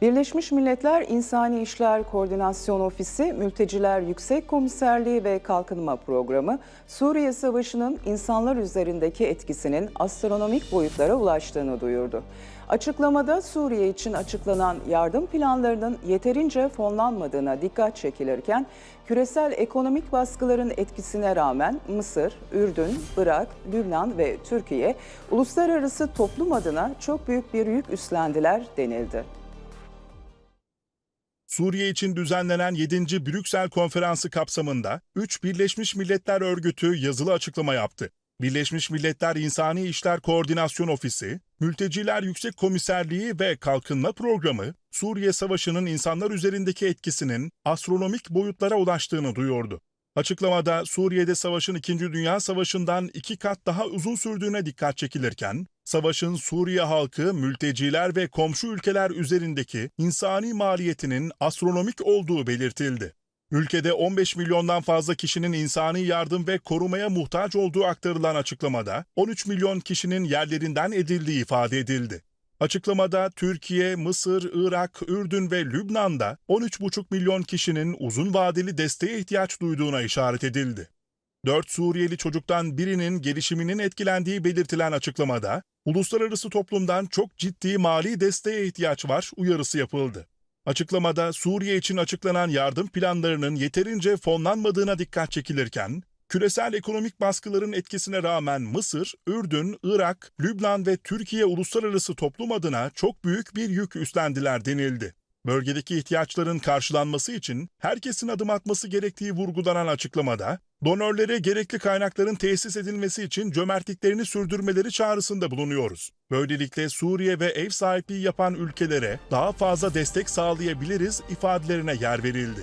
Birleşmiş Milletler İnsani İşler Koordinasyon Ofisi, Mülteciler Yüksek Komiserliği ve Kalkınma Programı, Suriye Savaşı'nın insanlar üzerindeki etkisinin astronomik boyutlara ulaştığını duyurdu. Açıklamada Suriye için açıklanan yardım planlarının yeterince fonlanmadığına dikkat çekilirken, küresel ekonomik baskıların etkisine rağmen Mısır, Ürdün, Irak, Lübnan ve Türkiye uluslararası toplum adına çok büyük bir yük üstlendiler denildi. Suriye için düzenlenen 7. Brüksel Konferansı kapsamında 3 Birleşmiş Milletler Örgütü yazılı açıklama yaptı. Birleşmiş Milletler İnsani İşler Koordinasyon Ofisi, Mülteciler Yüksek Komiserliği ve Kalkınma Programı, Suriye Savaşı'nın insanlar üzerindeki etkisinin astronomik boyutlara ulaştığını duyurdu. Açıklamada Suriye'de savaşın 2. Dünya Savaşı'ndan iki kat daha uzun sürdüğüne dikkat çekilirken, savaşın Suriye halkı, mülteciler ve komşu ülkeler üzerindeki insani maliyetinin astronomik olduğu belirtildi. Ülkede 15 milyondan fazla kişinin insani yardım ve korumaya muhtaç olduğu aktarılan açıklamada 13 milyon kişinin yerlerinden edildiği ifade edildi. Açıklamada Türkiye, Mısır, Irak, Ürdün ve Lübnan'da 13,5 milyon kişinin uzun vadeli desteğe ihtiyaç duyduğuna işaret edildi. 4 Suriyeli çocuktan birinin gelişiminin etkilendiği belirtilen açıklamada, uluslararası toplumdan çok ciddi mali desteğe ihtiyaç var uyarısı yapıldı. Açıklamada Suriye için açıklanan yardım planlarının yeterince fonlanmadığına dikkat çekilirken, küresel ekonomik baskıların etkisine rağmen Mısır, Ürdün, Irak, Lübnan ve Türkiye uluslararası toplum adına çok büyük bir yük üstlendiler denildi. Bölgedeki ihtiyaçların karşılanması için herkesin adım atması gerektiği vurgulanan açıklamada, donörlere gerekli kaynakların tesis edilmesi için cömertliklerini sürdürmeleri çağrısında bulunuyoruz. Böylelikle Suriye ve ev sahipliği yapan ülkelere daha fazla destek sağlayabiliriz ifadelerine yer verildi.